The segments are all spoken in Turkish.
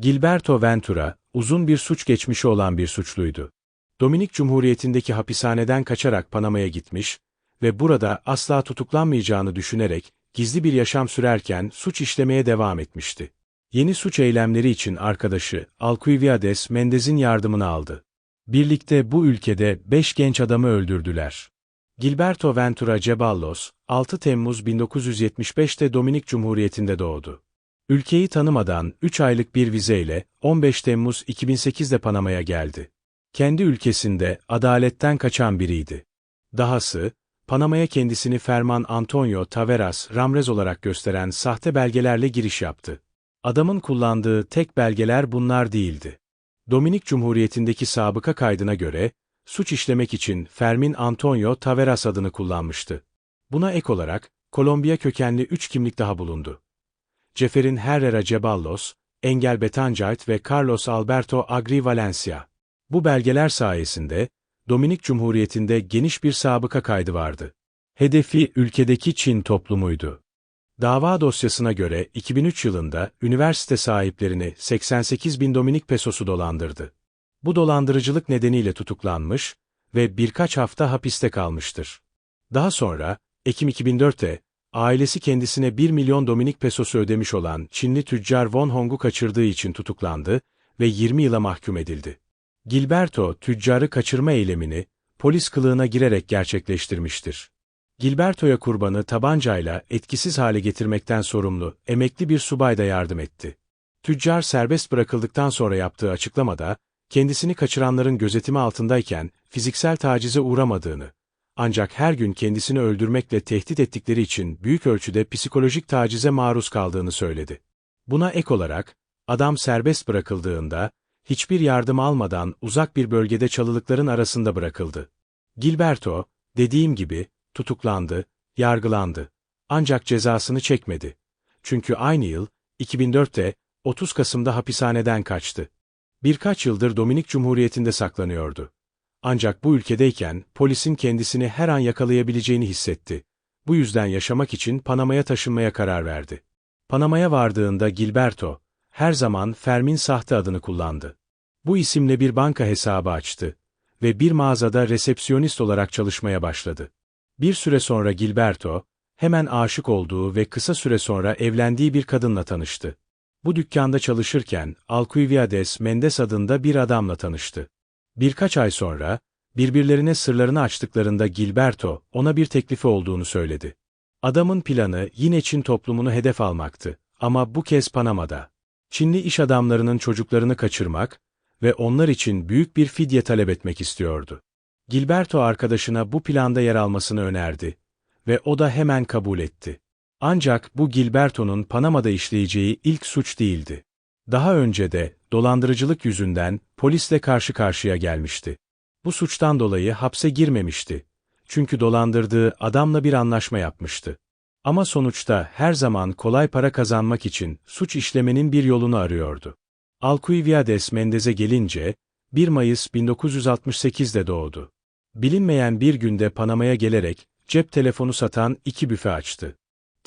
Gilberto Ventura, uzun bir suç geçmişi olan bir suçluydu. Dominik Cumhuriyeti'ndeki hapishaneden kaçarak Panama'ya gitmiş ve burada asla tutuklanmayacağını düşünerek gizli bir yaşam sürerken suç işlemeye devam etmişti. Yeni suç eylemleri için arkadaşı Alcuiviades Mendez'in yardımını aldı. Birlikte bu ülkede beş genç adamı öldürdüler. Gilberto Ventura Ceballos, 6 Temmuz 1975'te Dominik Cumhuriyeti'nde doğdu. Ülkeyi tanımadan 3 aylık bir vizeyle 15 Temmuz 2008'de Panama'ya geldi. Kendi ülkesinde adaletten kaçan biriydi. Dahası, Panama'ya kendisini Ferman Antonio Taveras Ramrez olarak gösteren sahte belgelerle giriş yaptı. Adamın kullandığı tek belgeler bunlar değildi. Dominik Cumhuriyeti'ndeki sabıka kaydına göre, suç işlemek için Fermin Antonio Taveras adını kullanmıştı. Buna ek olarak, Kolombiya kökenli üç kimlik daha bulundu. Ceferin Herrera Ceballos, Engel Betancayt ve Carlos Alberto Agri Valencia. Bu belgeler sayesinde, Dominik Cumhuriyeti'nde geniş bir sabıka kaydı vardı. Hedefi ülkedeki Çin toplumuydu. Dava dosyasına göre 2003 yılında üniversite sahiplerini 88 bin Dominik pesosu dolandırdı. Bu dolandırıcılık nedeniyle tutuklanmış ve birkaç hafta hapiste kalmıştır. Daha sonra, Ekim 2004'te, ailesi kendisine 1 milyon Dominik pesosu ödemiş olan Çinli tüccar Von Hong'u kaçırdığı için tutuklandı ve 20 yıla mahkum edildi. Gilberto, tüccarı kaçırma eylemini, polis kılığına girerek gerçekleştirmiştir. Gilberto'ya kurbanı tabancayla etkisiz hale getirmekten sorumlu, emekli bir subay da yardım etti. Tüccar serbest bırakıldıktan sonra yaptığı açıklamada, kendisini kaçıranların gözetimi altındayken fiziksel tacize uğramadığını, ancak her gün kendisini öldürmekle tehdit ettikleri için büyük ölçüde psikolojik tacize maruz kaldığını söyledi. Buna ek olarak, adam serbest bırakıldığında, hiçbir yardım almadan uzak bir bölgede çalılıkların arasında bırakıldı. Gilberto, dediğim gibi, tutuklandı, yargılandı. Ancak cezasını çekmedi. Çünkü aynı yıl, 2004'te, 30 Kasım'da hapishaneden kaçtı. Birkaç yıldır Dominik Cumhuriyeti'nde saklanıyordu. Ancak bu ülkedeyken polisin kendisini her an yakalayabileceğini hissetti. Bu yüzden yaşamak için Panama'ya taşınmaya karar verdi. Panama'ya vardığında Gilberto, her zaman Fermin sahte adını kullandı. Bu isimle bir banka hesabı açtı ve bir mağazada resepsiyonist olarak çalışmaya başladı. Bir süre sonra Gilberto, hemen aşık olduğu ve kısa süre sonra evlendiği bir kadınla tanıştı. Bu dükkanda çalışırken Alcuiviades Mendes adında bir adamla tanıştı. Birkaç ay sonra, birbirlerine sırlarını açtıklarında Gilberto, ona bir teklifi olduğunu söyledi. Adamın planı yine Çin toplumunu hedef almaktı ama bu kez Panama'da. Çinli iş adamlarının çocuklarını kaçırmak ve onlar için büyük bir fidye talep etmek istiyordu. Gilberto arkadaşına bu planda yer almasını önerdi ve o da hemen kabul etti. Ancak bu Gilberto'nun Panama'da işleyeceği ilk suç değildi. Daha önce de dolandırıcılık yüzünden polisle karşı karşıya gelmişti. Bu suçtan dolayı hapse girmemişti. Çünkü dolandırdığı adamla bir anlaşma yapmıştı. Ama sonuçta her zaman kolay para kazanmak için suç işlemenin bir yolunu arıyordu. Alcuiviades Mendez'e gelince, 1 Mayıs 1968'de doğdu. Bilinmeyen bir günde Panama'ya gelerek, cep telefonu satan iki büfe açtı.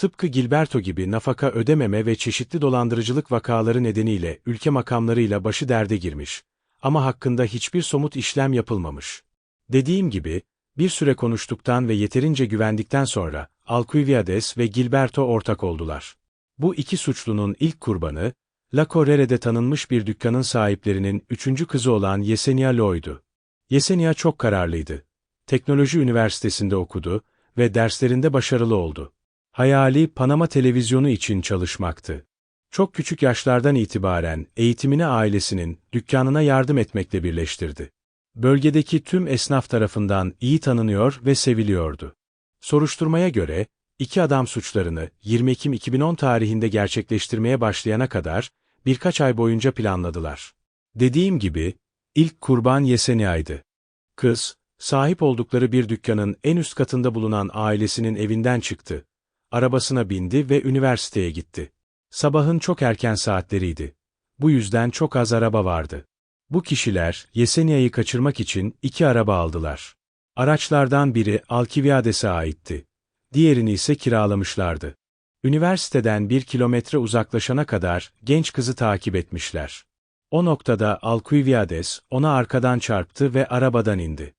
Tıpkı Gilberto gibi nafaka ödememe ve çeşitli dolandırıcılık vakaları nedeniyle ülke makamlarıyla başı derde girmiş. Ama hakkında hiçbir somut işlem yapılmamış. Dediğim gibi, bir süre konuştuktan ve yeterince güvendikten sonra, Alcuiviades ve Gilberto ortak oldular. Bu iki suçlunun ilk kurbanı, La Correre'de tanınmış bir dükkanın sahiplerinin üçüncü kızı olan Yesenia Loy'du. Yesenia çok kararlıydı. Teknoloji Üniversitesi'nde okudu ve derslerinde başarılı oldu. Hayali Panama televizyonu için çalışmaktı. Çok küçük yaşlardan itibaren eğitimini ailesinin dükkanına yardım etmekle birleştirdi. Bölgedeki tüm esnaf tarafından iyi tanınıyor ve seviliyordu. Soruşturmaya göre, iki adam suçlarını 20 Ekim 2010 tarihinde gerçekleştirmeye başlayana kadar birkaç ay boyunca planladılar. Dediğim gibi, ilk kurban Yesenia'ydı. Kız, sahip oldukları bir dükkanın en üst katında bulunan ailesinin evinden çıktı. Arabasına bindi ve üniversiteye gitti. Sabahın çok erken saatleriydi. Bu yüzden çok az araba vardı. Bu kişiler, Yesenia'yı kaçırmak için iki araba aldılar. Araçlardan biri Alkiviades'e aitti. Diğerini ise kiralamışlardı. Üniversiteden bir kilometre uzaklaşana kadar genç kızı takip etmişler. O noktada Alcuiviades ona arkadan çarptı ve arabadan indi.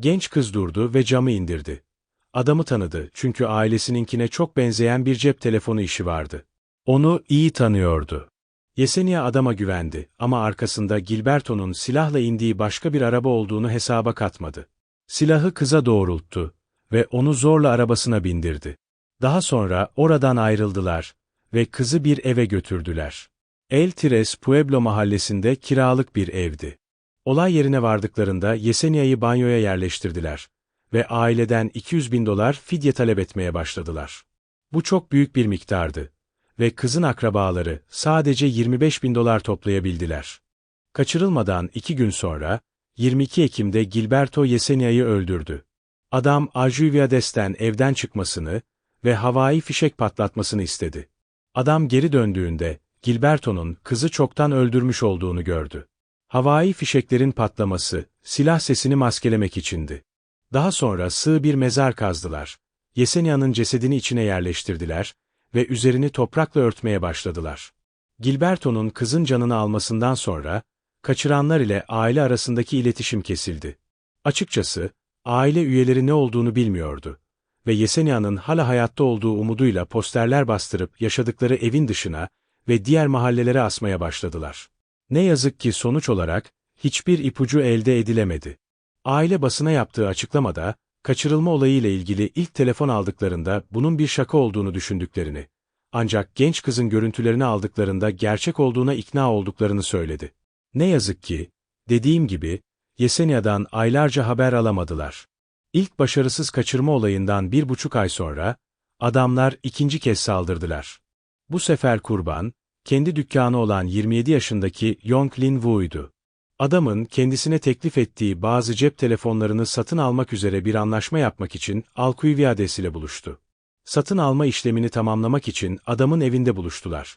Genç kız durdu ve camı indirdi. Adamı tanıdı çünkü ailesininkine çok benzeyen bir cep telefonu işi vardı. Onu iyi tanıyordu. Yesenia adama güvendi ama arkasında Gilberto'nun silahla indiği başka bir araba olduğunu hesaba katmadı. Silahı kıza doğrulttu ve onu zorla arabasına bindirdi. Daha sonra oradan ayrıldılar ve kızı bir eve götürdüler. El Tires Pueblo mahallesinde kiralık bir evdi. Olay yerine vardıklarında Yesenia'yı banyoya yerleştirdiler ve aileden 200 bin dolar fidye talep etmeye başladılar. Bu çok büyük bir miktardı ve kızın akrabaları sadece 25 bin dolar toplayabildiler. Kaçırılmadan iki gün sonra, 22 Ekim'de Gilberto Yesenia'yı öldürdü. Adam Ajuviades'ten evden çıkmasını ve havai fişek patlatmasını istedi. Adam geri döndüğünde, Gilberto'nun kızı çoktan öldürmüş olduğunu gördü. Havai fişeklerin patlaması, silah sesini maskelemek içindi. Daha sonra sığ bir mezar kazdılar. Yesenia'nın cesedini içine yerleştirdiler ve üzerini toprakla örtmeye başladılar. Gilberto'nun kızın canını almasından sonra, kaçıranlar ile aile arasındaki iletişim kesildi. Açıkçası, aile üyeleri ne olduğunu bilmiyordu ve Yesenia'nın hala hayatta olduğu umuduyla posterler bastırıp yaşadıkları evin dışına ve diğer mahallelere asmaya başladılar. Ne yazık ki sonuç olarak, hiçbir ipucu elde edilemedi. Aile basına yaptığı açıklamada, kaçırılma olayıyla ilgili ilk telefon aldıklarında bunun bir şaka olduğunu düşündüklerini, ancak genç kızın görüntülerini aldıklarında gerçek olduğuna ikna olduklarını söyledi. Ne yazık ki, dediğim gibi, Yesenia'dan aylarca haber alamadılar. İlk başarısız kaçırma olayından bir buçuk ay sonra, adamlar ikinci kez saldırdılar. Bu sefer kurban, kendi dükkanı olan 27 yaşındaki Yong Lin Wu'ydu. Adamın kendisine teklif ettiği bazı cep telefonlarını satın almak üzere bir anlaşma yapmak için Alcuiviades ile buluştu. Satın alma işlemini tamamlamak için adamın evinde buluştular.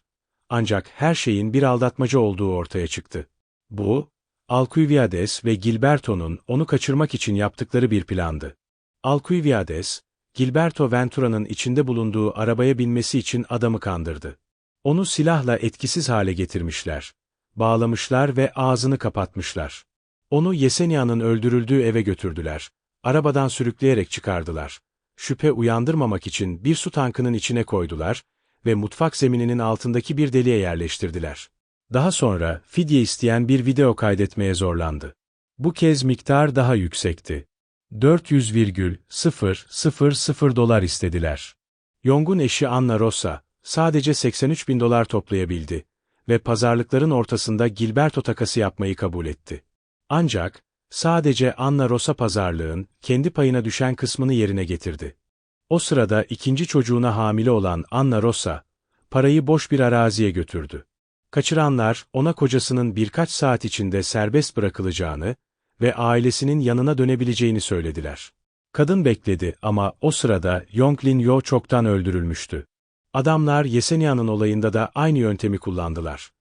Ancak her şeyin bir aldatmaca olduğu ortaya çıktı. Bu, Alcuiviades ve Gilberto'nun onu kaçırmak için yaptıkları bir plandı. Alcuiviades, Gilberto Ventura'nın içinde bulunduğu arabaya binmesi için adamı kandırdı. Onu silahla etkisiz hale getirmişler bağlamışlar ve ağzını kapatmışlar. Onu Yesenia'nın öldürüldüğü eve götürdüler. Arabadan sürükleyerek çıkardılar. Şüphe uyandırmamak için bir su tankının içine koydular ve mutfak zemininin altındaki bir deliğe yerleştirdiler. Daha sonra fidye isteyen bir video kaydetmeye zorlandı. Bu kez miktar daha yüksekti. 400,000 dolar istediler. Yong'un eşi Anna Rosa, sadece 83 bin dolar toplayabildi ve pazarlıkların ortasında Gilberto takası yapmayı kabul etti. Ancak, sadece Anna Rosa pazarlığın kendi payına düşen kısmını yerine getirdi. O sırada ikinci çocuğuna hamile olan Anna Rosa, parayı boş bir araziye götürdü. Kaçıranlar, ona kocasının birkaç saat içinde serbest bırakılacağını ve ailesinin yanına dönebileceğini söylediler. Kadın bekledi ama o sırada Yonglin Yo çoktan öldürülmüştü. Adamlar Yesenia'nın olayında da aynı yöntemi kullandılar.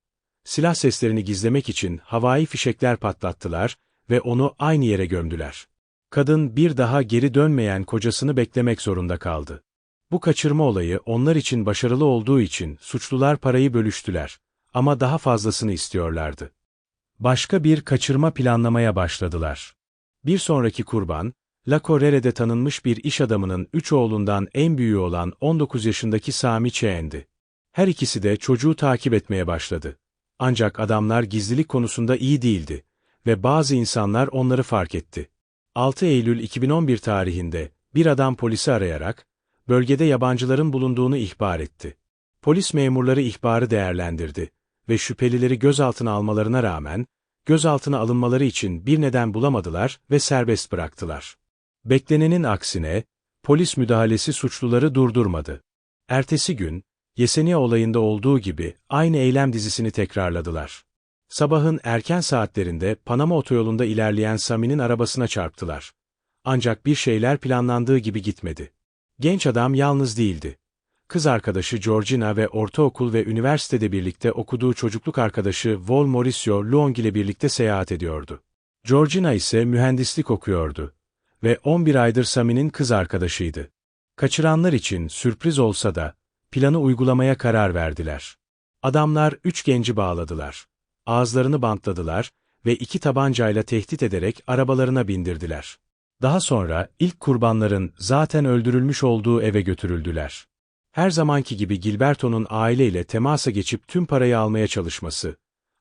Silah seslerini gizlemek için havai fişekler patlattılar ve onu aynı yere gömdüler. Kadın bir daha geri dönmeyen kocasını beklemek zorunda kaldı. Bu kaçırma olayı onlar için başarılı olduğu için suçlular parayı bölüştüler ama daha fazlasını istiyorlardı. Başka bir kaçırma planlamaya başladılar. Bir sonraki kurban, La Correre'de tanınmış bir iş adamının üç oğlundan en büyüğü olan 19 yaşındaki Sami Çeğen'di. Her ikisi de çocuğu takip etmeye başladı. Ancak adamlar gizlilik konusunda iyi değildi ve bazı insanlar onları fark etti. 6 Eylül 2011 tarihinde bir adam polisi arayarak bölgede yabancıların bulunduğunu ihbar etti. Polis memurları ihbarı değerlendirdi ve şüphelileri gözaltına almalarına rağmen gözaltına alınmaları için bir neden bulamadılar ve serbest bıraktılar. Beklenenin aksine, polis müdahalesi suçluları durdurmadı. Ertesi gün, Yesenia olayında olduğu gibi aynı eylem dizisini tekrarladılar. Sabahın erken saatlerinde Panama otoyolunda ilerleyen Sami'nin arabasına çarptılar. Ancak bir şeyler planlandığı gibi gitmedi. Genç adam yalnız değildi. Kız arkadaşı Georgina ve ortaokul ve üniversitede birlikte okuduğu çocukluk arkadaşı Vol Mauricio Luong ile birlikte seyahat ediyordu. Georgina ise mühendislik okuyordu ve 11 aydır Sami'nin kız arkadaşıydı. Kaçıranlar için sürpriz olsa da, planı uygulamaya karar verdiler. Adamlar üç genci bağladılar. Ağızlarını bantladılar ve iki tabancayla tehdit ederek arabalarına bindirdiler. Daha sonra ilk kurbanların zaten öldürülmüş olduğu eve götürüldüler. Her zamanki gibi Gilberto'nun aileyle temasa geçip tüm parayı almaya çalışması,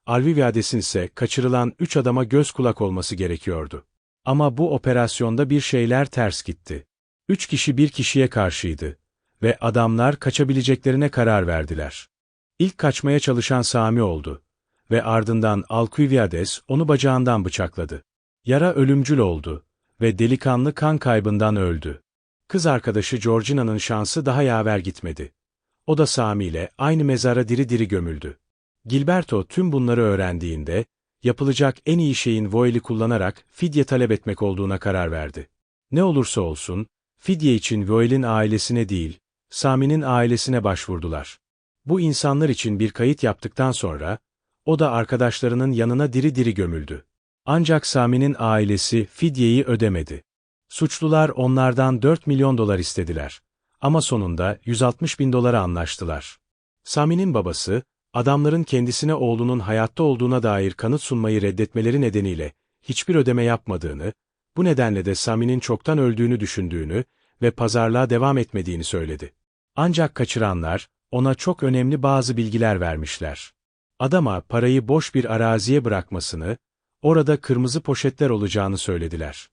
Alviviades'in ise kaçırılan üç adama göz kulak olması gerekiyordu. Ama bu operasyonda bir şeyler ters gitti. Üç kişi bir kişiye karşıydı ve adamlar kaçabileceklerine karar verdiler. İlk kaçmaya çalışan Sami oldu ve ardından Alquiviades onu bacağından bıçakladı. Yara ölümcül oldu ve delikanlı kan kaybından öldü. Kız arkadaşı Georgina'nın şansı daha yaver gitmedi. O da Sami ile aynı mezara diri diri gömüldü. Gilberto tüm bunları öğrendiğinde, yapılacak en iyi şeyin Voel'i kullanarak fidye talep etmek olduğuna karar verdi. Ne olursa olsun, fidye için Voel'in ailesine değil, Sami'nin ailesine başvurdular. Bu insanlar için bir kayıt yaptıktan sonra, o da arkadaşlarının yanına diri diri gömüldü. Ancak Sami'nin ailesi fidyeyi ödemedi. Suçlular onlardan 4 milyon dolar istediler. Ama sonunda 160 bin dolara anlaştılar. Sami'nin babası, adamların kendisine oğlunun hayatta olduğuna dair kanıt sunmayı reddetmeleri nedeniyle hiçbir ödeme yapmadığını, bu nedenle de Sami'nin çoktan öldüğünü düşündüğünü ve pazarlığa devam etmediğini söyledi. Ancak kaçıranlar, ona çok önemli bazı bilgiler vermişler. Adama parayı boş bir araziye bırakmasını, orada kırmızı poşetler olacağını söylediler.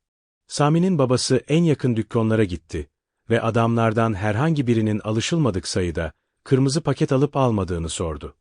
Sami'nin babası en yakın dükkanlara gitti ve adamlardan herhangi birinin alışılmadık sayıda kırmızı paket alıp almadığını sordu.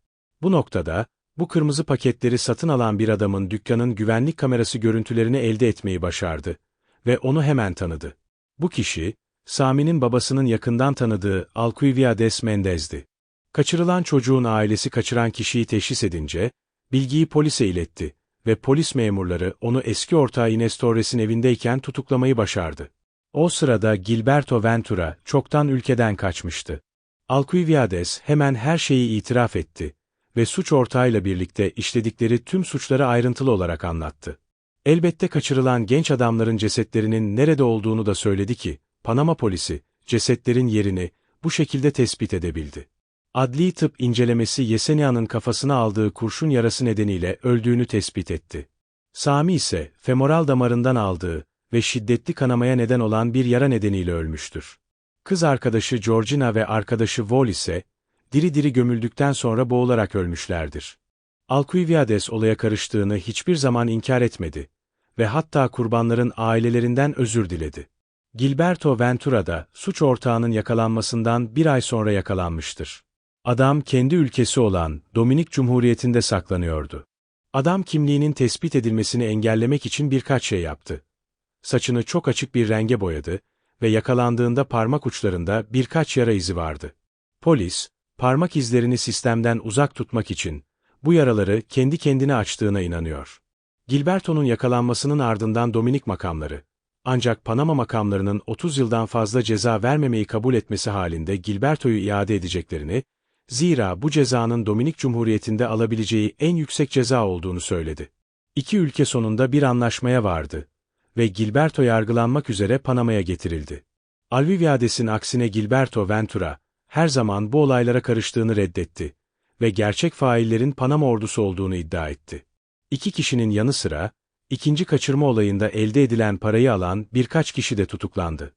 Bu noktada, bu kırmızı paketleri satın alan bir adamın dükkanın güvenlik kamerası görüntülerini elde etmeyi başardı ve onu hemen tanıdı. Bu kişi, Sami'nin babasının yakından tanıdığı Alcuiviades Mendez'di. Kaçırılan çocuğun ailesi kaçıran kişiyi teşhis edince, bilgiyi polise iletti ve polis memurları onu eski ortağı Ines Torres'in evindeyken tutuklamayı başardı. O sırada Gilberto Ventura çoktan ülkeden kaçmıştı. Alcuiviades hemen her şeyi itiraf etti ve suç ortağıyla birlikte işledikleri tüm suçları ayrıntılı olarak anlattı. Elbette kaçırılan genç adamların cesetlerinin nerede olduğunu da söyledi ki, Panama polisi, cesetlerin yerini bu şekilde tespit edebildi. Adli tıp incelemesi Yesenia'nın kafasına aldığı kurşun yarası nedeniyle öldüğünü tespit etti. Sami ise femoral damarından aldığı ve şiddetli kanamaya neden olan bir yara nedeniyle ölmüştür. Kız arkadaşı Georgina ve arkadaşı Vol ise, diri diri gömüldükten sonra boğularak ölmüşlerdir. Alcuiviades olaya karıştığını hiçbir zaman inkar etmedi ve hatta kurbanların ailelerinden özür diledi. Gilberto Ventura da suç ortağının yakalanmasından bir ay sonra yakalanmıştır. Adam kendi ülkesi olan Dominik Cumhuriyeti'nde saklanıyordu. Adam kimliğinin tespit edilmesini engellemek için birkaç şey yaptı. Saçını çok açık bir renge boyadı ve yakalandığında parmak uçlarında birkaç yara izi vardı. Polis, parmak izlerini sistemden uzak tutmak için bu yaraları kendi kendine açtığına inanıyor. Gilberto'nun yakalanmasının ardından Dominik makamları, ancak Panama makamlarının 30 yıldan fazla ceza vermemeyi kabul etmesi halinde Gilberto'yu iade edeceklerini Zira bu cezanın Dominik Cumhuriyeti'nde alabileceği en yüksek ceza olduğunu söyledi. İki ülke sonunda bir anlaşmaya vardı ve Gilberto yargılanmak üzere Panama'ya getirildi. Alviviades'in aksine Gilberto Ventura, her zaman bu olaylara karıştığını reddetti ve gerçek faillerin Panama ordusu olduğunu iddia etti. İki kişinin yanı sıra, ikinci kaçırma olayında elde edilen parayı alan birkaç kişi de tutuklandı.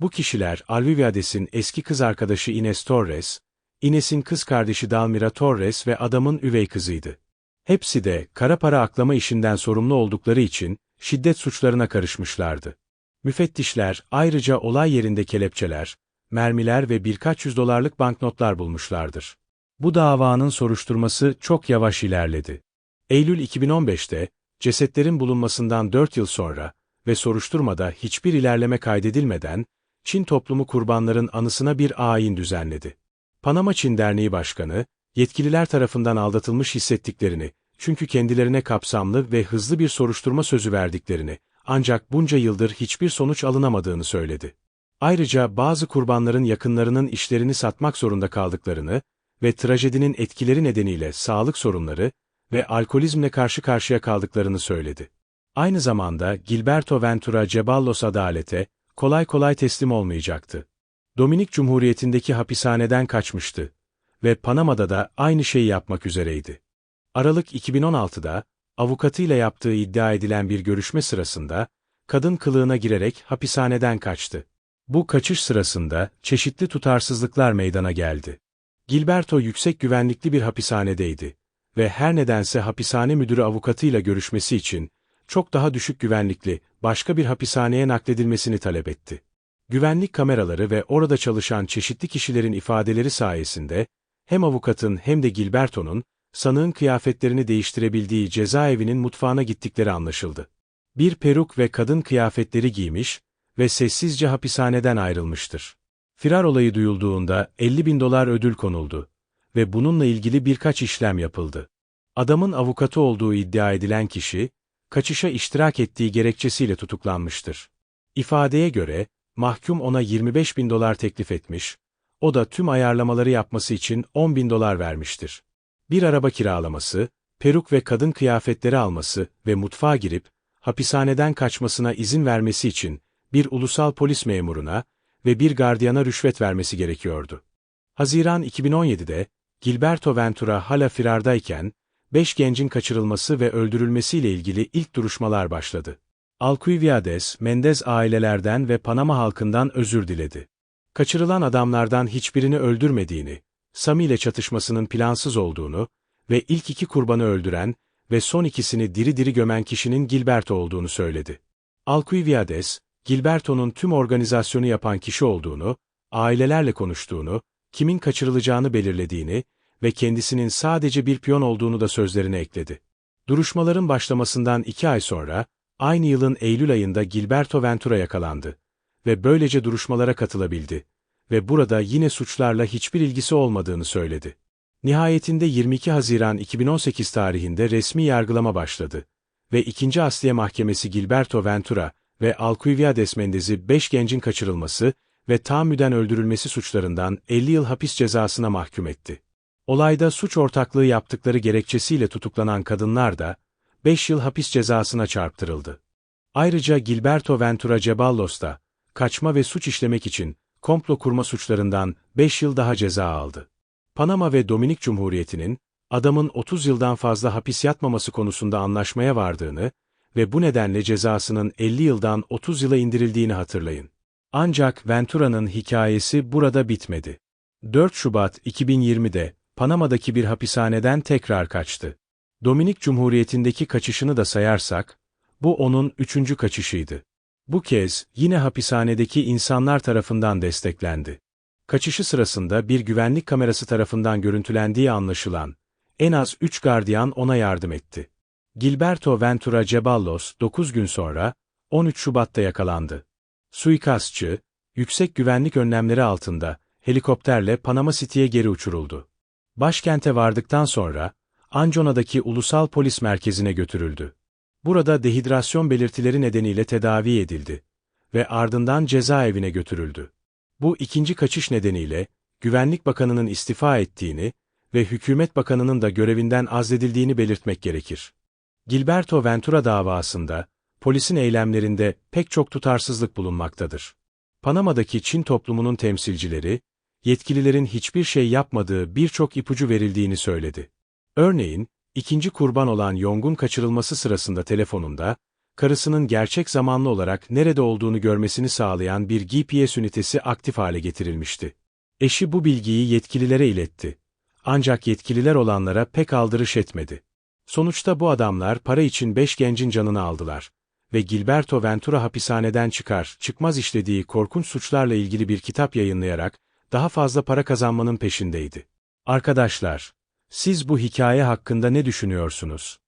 Bu kişiler Alviviades'in eski kız arkadaşı Ines Torres, Ines'in kız kardeşi Dalmira Torres ve adamın üvey kızıydı. Hepsi de kara para aklama işinden sorumlu oldukları için şiddet suçlarına karışmışlardı. Müfettişler ayrıca olay yerinde kelepçeler, mermiler ve birkaç yüz dolarlık banknotlar bulmuşlardır. Bu davanın soruşturması çok yavaş ilerledi. Eylül 2015'te, cesetlerin bulunmasından 4 yıl sonra ve soruşturmada hiçbir ilerleme kaydedilmeden, Çin toplumu kurbanların anısına bir ayin düzenledi. Panama Çin Derneği Başkanı, yetkililer tarafından aldatılmış hissettiklerini, çünkü kendilerine kapsamlı ve hızlı bir soruşturma sözü verdiklerini, ancak bunca yıldır hiçbir sonuç alınamadığını söyledi. Ayrıca bazı kurbanların yakınlarının işlerini satmak zorunda kaldıklarını ve trajedinin etkileri nedeniyle sağlık sorunları ve alkolizmle karşı karşıya kaldıklarını söyledi. Aynı zamanda Gilberto Ventura Ceballos adalete kolay kolay teslim olmayacaktı. Dominik Cumhuriyeti'ndeki hapishaneden kaçmıştı ve Panama'da da aynı şeyi yapmak üzereydi. Aralık 2016'da, avukatıyla yaptığı iddia edilen bir görüşme sırasında, kadın kılığına girerek hapishaneden kaçtı. Bu kaçış sırasında çeşitli tutarsızlıklar meydana geldi. Gilberto yüksek güvenlikli bir hapishanedeydi ve her nedense hapishane müdürü avukatıyla görüşmesi için çok daha düşük güvenlikli başka bir hapishaneye nakledilmesini talep etti. Güvenlik kameraları ve orada çalışan çeşitli kişilerin ifadeleri sayesinde hem avukatın hem de Gilberto'nun sanığın kıyafetlerini değiştirebildiği cezaevinin mutfağına gittikleri anlaşıldı. Bir peruk ve kadın kıyafetleri giymiş ve sessizce hapishaneden ayrılmıştır. Firar olayı duyulduğunda 50 bin dolar ödül konuldu ve bununla ilgili birkaç işlem yapıldı. Adamın avukatı olduğu iddia edilen kişi, kaçışa iştirak ettiği gerekçesiyle tutuklanmıştır. İfadeye göre, mahkum ona 25 bin dolar teklif etmiş, o da tüm ayarlamaları yapması için 10 bin dolar vermiştir. Bir araba kiralaması, peruk ve kadın kıyafetleri alması ve mutfağa girip, hapishaneden kaçmasına izin vermesi için bir ulusal polis memuruna ve bir gardiyana rüşvet vermesi gerekiyordu. Haziran 2017'de, Gilberto Ventura hala firardayken, beş gencin kaçırılması ve öldürülmesiyle ilgili ilk duruşmalar başladı. Alcuiviades, Mendez ailelerden ve Panama halkından özür diledi. Kaçırılan adamlardan hiçbirini öldürmediğini, Sami ile çatışmasının plansız olduğunu ve ilk iki kurbanı öldüren ve son ikisini diri diri gömen kişinin Gilberto olduğunu söyledi. Alcuiviades, Gilberto'nun tüm organizasyonu yapan kişi olduğunu, ailelerle konuştuğunu, kimin kaçırılacağını belirlediğini ve kendisinin sadece bir piyon olduğunu da sözlerine ekledi. Duruşmaların başlamasından iki ay sonra, aynı yılın Eylül ayında Gilberto Ventura yakalandı ve böylece duruşmalara katılabildi ve burada yine suçlarla hiçbir ilgisi olmadığını söyledi. Nihayetinde 22 Haziran 2018 tarihinde resmi yargılama başladı ve 2. Asliye Mahkemesi Gilberto Ventura ve Alcuiviades Mendez'i 5 gencin kaçırılması ve tahammüden öldürülmesi suçlarından 50 yıl hapis cezasına mahkum etti. Olayda suç ortaklığı yaptıkları gerekçesiyle tutuklanan kadınlar da 5 yıl hapis cezasına çarptırıldı. Ayrıca Gilberto Ventura Ceballos da kaçma ve suç işlemek için komplo kurma suçlarından 5 yıl daha ceza aldı. Panama ve Dominik Cumhuriyeti'nin adamın 30 yıldan fazla hapis yatmaması konusunda anlaşmaya vardığını ve bu nedenle cezasının 50 yıldan 30 yıla indirildiğini hatırlayın. Ancak Ventura'nın hikayesi burada bitmedi. 4 Şubat 2020'de Panama'daki bir hapishaneden tekrar kaçtı. Dominik Cumhuriyeti'ndeki kaçışını da sayarsak, bu onun üçüncü kaçışıydı. Bu kez yine hapishanedeki insanlar tarafından desteklendi. Kaçışı sırasında bir güvenlik kamerası tarafından görüntülendiği anlaşılan, en az üç gardiyan ona yardım etti. Gilberto Ventura Ceballos 9 gün sonra, 13 Şubat'ta yakalandı. Suikastçı, yüksek güvenlik önlemleri altında, helikopterle Panama City'ye geri uçuruldu. Başkente vardıktan sonra, Anjona'daki Ulusal Polis Merkezi'ne götürüldü. Burada dehidrasyon belirtileri nedeniyle tedavi edildi ve ardından cezaevine götürüldü. Bu ikinci kaçış nedeniyle, Güvenlik Bakanı'nın istifa ettiğini ve Hükümet Bakanı'nın da görevinden azledildiğini belirtmek gerekir. Gilberto Ventura davasında, polisin eylemlerinde pek çok tutarsızlık bulunmaktadır. Panama'daki Çin toplumunun temsilcileri, yetkililerin hiçbir şey yapmadığı birçok ipucu verildiğini söyledi. Örneğin, ikinci kurban olan Yong'un kaçırılması sırasında telefonunda, karısının gerçek zamanlı olarak nerede olduğunu görmesini sağlayan bir GPS ünitesi aktif hale getirilmişti. Eşi bu bilgiyi yetkililere iletti. Ancak yetkililer olanlara pek aldırış etmedi. Sonuçta bu adamlar para için beş gencin canını aldılar ve Gilberto Ventura hapishaneden çıkar, çıkmaz işlediği korkunç suçlarla ilgili bir kitap yayınlayarak daha fazla para kazanmanın peşindeydi. Arkadaşlar, siz bu hikaye hakkında ne düşünüyorsunuz?